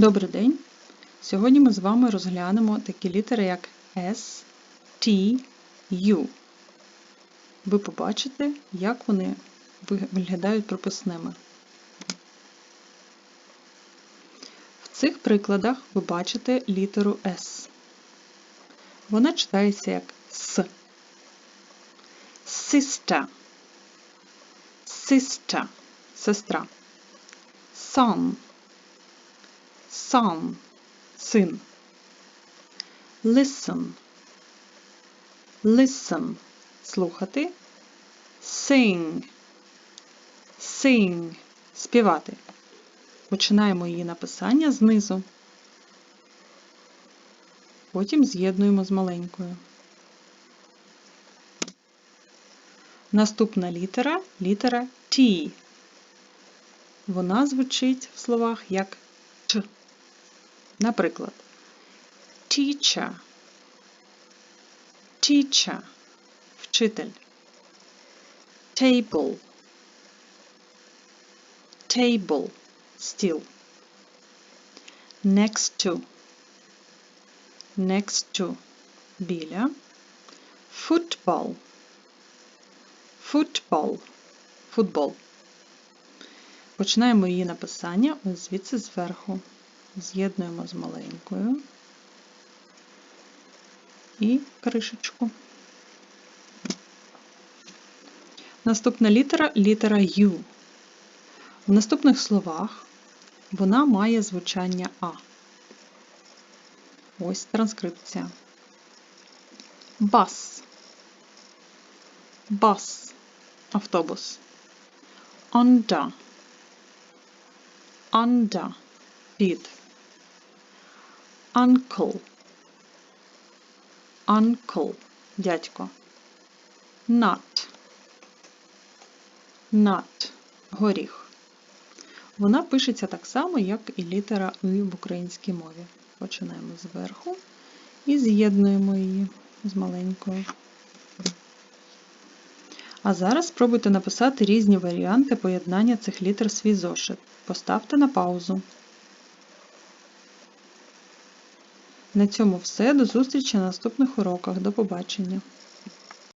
Добрий день! Сьогодні ми з вами розглянемо такі літери, як S, T, U. Ви побачите, як вони виглядають прописними. В цих прикладах ви бачите літеру S. Вона читається як С. Sister. Sister. Сестра. Son. Son – син. Listen. Listen – слухати. Sing. Sing – співати. Починаємо її написання знизу. Потім з'єднуємо з маленькою. Наступна літера літера T. Вона звучить в словах як Т. Наприклад, teacher, teacher, вчитель, table, table, стіл, next to, next to, біля, football, football, футбол. Починаємо її написання. Ось звідси зверху з'єднуємо з маленькою і кришечку. Наступна літера літера U. В наступних словах вона має звучання А. Ось транскрипція. Бас. Бас. Автобус. Under. Under. Під uncle, uncle, дядько, nut, nut, горіх. Вона пишеться так само, як і літера «и» в українській мові. Починаємо зверху і з'єднуємо її з маленькою. А зараз спробуйте написати різні варіанти поєднання цих літер свій зошит. Поставте на паузу. На цьому все. До зустрічі на наступних уроках. До побачення!